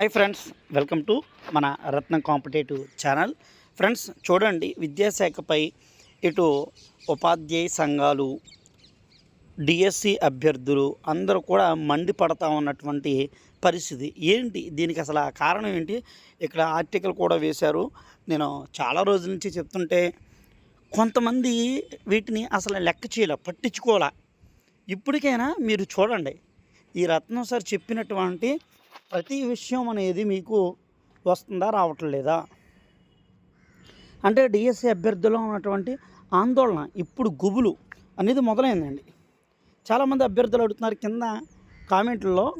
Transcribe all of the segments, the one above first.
Hi friends welcome to మన రత్నం competitive channel. Friends చూడండి విద్యాశాఖపై ఇటు ఉపాధ్యాయ సంఘాలు డిఎస్సి అభ్యర్థులు అందరూ కూడా మండిపడతా ఉన్నటువంటి పరిస్థితి. ఏంటి? దీనికి అసలు కారణం ఏంటి? ఇక్కడ ఆర్టికల్ కూడా వేశారు. నేను చాలా రోజుల నుంచి చెప్తుంటే కొంతమంది వీటిని అసలు లెక్క చేయలే పట్టించుకోలే ఇప్పటికైనా మీరు చూడండి ఈ రత్నం సార్ చెప్పినటువంటి ప్రతి విషయం అనేది మీకు వస్తుందా రావటం లేదా? అంటే డిఎస్సి అభ్యర్థుల్లో ఉన్నటువంటి ఆందోళన ఇప్పుడు గుబులు అనేది మొదలైందండి. చాలామంది అభ్యర్థులు అడుగుతున్నారు కింద కామెంట్లలో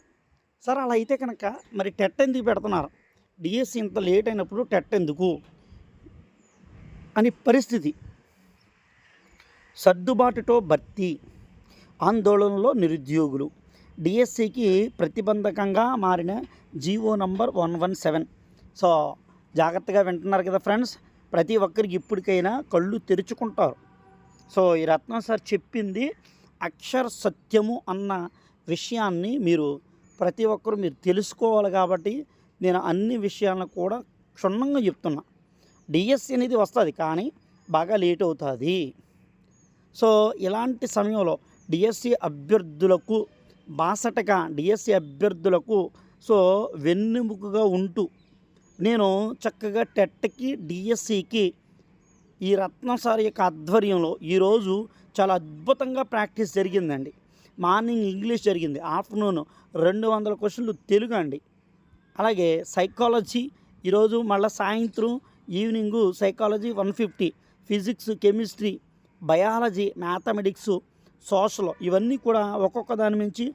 సార్ అలా అయితే కనుక మరి టెట్ ఎందుకు పెడుతున్నారు? డిఎస్సి ఇంత లేట్ అయినప్పుడు టెట్ ఎందుకు? అని పరిస్థితి. సర్దుబాటుతో భర్తీ ఆందోళనలో నిరుద్యోగులు. డిఎస్సికి ప్రతిబంధకంగా మారిన G O number one one seven. So జాగ్రత్తగా వింటున్నారు కదా ఫ్రెండ్స్ ప్రతి ఒక్కరికి ఇప్పటికైనా కళ్ళు తెరుచుకుంటారు. సో ఈ రత్నం సార్ చెప్పింది అక్షర సత్యము అన్న విషయాన్ని మీరు ప్రతి ఒక్కరు మీరు తెలుసుకోవాలి కాబట్టి నేను అన్ని విషయాలను కూడా క్షుణ్ణంగా చెప్తున్నా. డిఎస్సి అనేది వస్తుంది కానీ బాగా లేట్ అవుతుంది. సో ఇలాంటి సమయంలో డిఎస్సి అభ్యర్థులకు బాసటగా డిఎస్సి అభ్యర్థులకు సో వెన్నెముకగా ఉంటూ నేను చక్కగా టెట్కి డిఎస్సికి ఈ రత్నం సార్ యొక్క ఆధ్వర్యంలో ఈరోజు చాలా అద్భుతంగా ప్రాక్టీస్ జరిగిందండి. మార్నింగ్ ఇంగ్లీష్ జరిగింది ఆఫ్టర్నూన్ రెండు వందల క్వశ్చన్లు తెలుగు అండి. అలాగే సైకాలజీ ఈరోజు మళ్ళీ సాయంత్రం evening psychology one fifty physics chemistry biology mathematics social ఇవన్నీ కూడా ఒక్కొక్క దాని నుంచి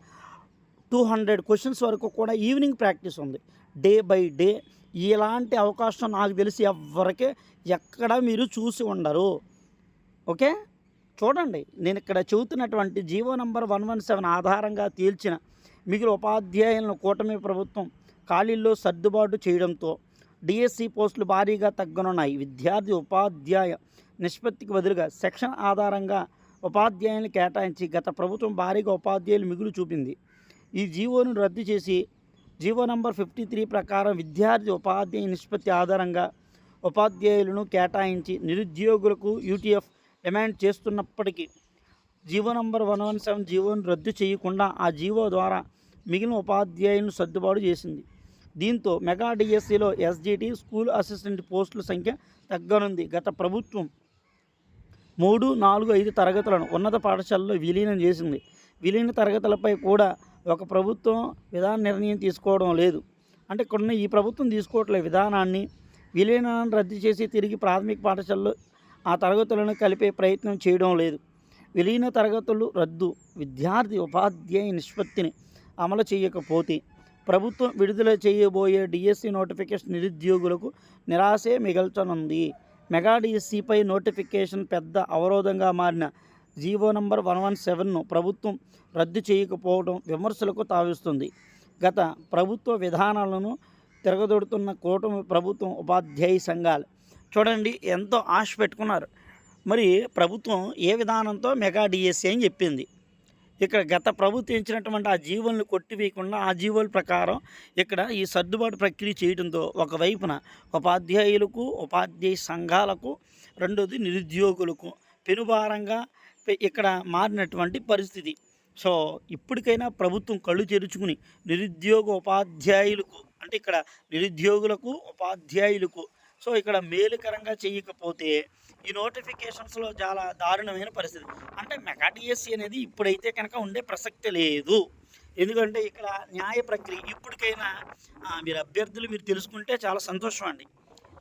టూ హండ్రెడ్ క్వశ్చన్స్ వరకు కూడా ఈవినింగ్ ప్రాక్టీస్ ఉంది. డే బై డే ఇలాంటి అవకాశం నాకు తెలిసి ఎవరికే ఎక్కడ మీరు చూసి ఉండరు. ఓకే? చూడండి నేను ఇక్కడ చెబుతున్నటువంటి G O number one one seven ఆధారంగా తేల్చిన మిగిలిన ఉపాధ్యాయులను కూటమి ప్రభుత్వం ఖాళీల్లో సర్దుబాటు చేయడంతో డిఎస్సి పోస్టులు భారీగా తగ్గనున్నాయి. విద్యార్థి ఉపాధ్యాయ నిష్పత్తికి బదులుగా సెక్షన్ ఆధారంగా ఉపాధ్యాయులను కేటాయించి గత ప్రభుత్వం భారీగా ఉపాధ్యాయులు మిగులు చూపింది. ఈ జీవోను రద్దు చేసి జీవో నంబర్ ఫిఫ్టీ త్రీ ప్రకారం విద్యార్థి ఉపాధ్యాయ నిష్పత్తి ఆధారంగా ఉపాధ్యాయులను కేటాయించి నిరుద్యోగులకు యూటీఎఫ్ డిమాండ్ చేస్తున్నప్పటికీ G O number one one seven జీవోను రద్దు చేయకుండా ఆ జీవో ద్వారా మిగిలిన ఉపాధ్యాయులను సర్దుబాటు చేసింది. దీంతో మెగా డిఎస్సిలో ఎస్జిటి స్కూల్ అసిస్టెంట్ పోస్టుల సంఖ్య తగ్గనుంది. గత ప్రభుత్వం మూడు నాలుగు ఐదు తరగతులను ఉన్నత పాఠశాలలో విలీనం చేసింది. విలీన తరగతులపై కూడా ఒక ప్రభుత్వం విధాన నిర్ణయం తీసుకోవడం లేదు. అంటే కొన్ని ఈ ప్రభుత్వం తీసుకోవట్లేదు విధానాన్ని విలీనాన్ని రద్దు చేసి తిరిగి ప్రాథమిక పాఠశాలలో ఆ తరగతులను కలిపే ప్రయత్నం చేయడం లేదు. విలీన తరగతులు రద్దు విద్యార్థి ఉపాధ్యాయ నిష్పత్తిని అమలు చేయకపోతే ప్రభుత్వం విడుదల చేయబోయే డిఎస్సి నోటిఫికేషన్ నిరుద్యోగులకు నిరాశే మిగల్చనుంది. మెగా డిఎస్సిపై నోటిఫికేషన్ పెద్ద అవరోధంగా మారిన G O number one one సెవెన్ను ప్రభుత్వం రద్దు చేయకపోవడం విమర్శలకు తావిస్తుంది. గత ప్రభుత్వ విధానాలను తిరగదొడుతున్న కూటమి ప్రభుత్వం ఉపాధ్యాయ సంఘాలు. చూడండి ఎంతో ఆశ పెట్టుకున్నారు. మరి ప్రభుత్వం ఏ విధానంతో మెగా డిఎస్సి అని చెప్పింది. ఇక్కడ గత ప్రభుత్వం ఇచ్చినటువంటి ఆ జీవులను కొట్టివేయకుండా ఆ జీవోల ప్రకారం ఇక్కడ ఈ సర్దుబాటు ప్రక్రియ చేయడంతో ఒకవైపున ఉపాధ్యాయులకు ఉపాధ్యాయ సంఘాలకు రెండోది నిరుద్యోగులకు పెనుభారంగా పె- ఇక్కడ మారినటువంటి పరిస్థితి. సో ఇప్పటికైనా ప్రభుత్వం కళ్ళు తెరుచుకుని నిరుద్యోగ ఉపాధ్యాయులకు అంటే ఇక్కడ నిరుద్యోగులకు ఉపాధ్యాయులకు సో ఇక్కడ మేలుకరంగా చేయకపోతే ఈ నోటిఫికేషన్స్లో చాలా దారుణమైన పరిస్థితి. అంటే మెగా డిఎస్సి అనేది ఇప్పుడైతే కనుక ఉండే ప్రసక్తి లేదు. ఎందుకంటే ఇక్కడ న్యాయ ప్రక్రియ ఇప్పటికైనా మీరు అభ్యర్థులు మీరు తెలుసుకుంటే చాలా సంతోషం అండి.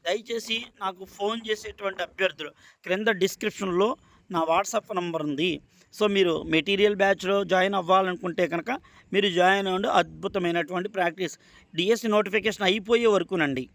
దయచేసి నాకు ఫోన్ చేసేటువంటి అభ్యర్థులు క్రింద డిస్క్రిప్షన్లో నా వాట్సాప్ నంబర్ ఉంది. సో మీరు మెటీరియల్ బ్యాచ్లో జాయిన్ అవ్వాలనుకుంటే కనుక మీరు జాయిన్ అవ్వండి. అద్భుతమైనటువంటి ప్రాక్టీస్. డిఎస్సి నోటిఫికేషన్ అయిపోయే వరకునండి.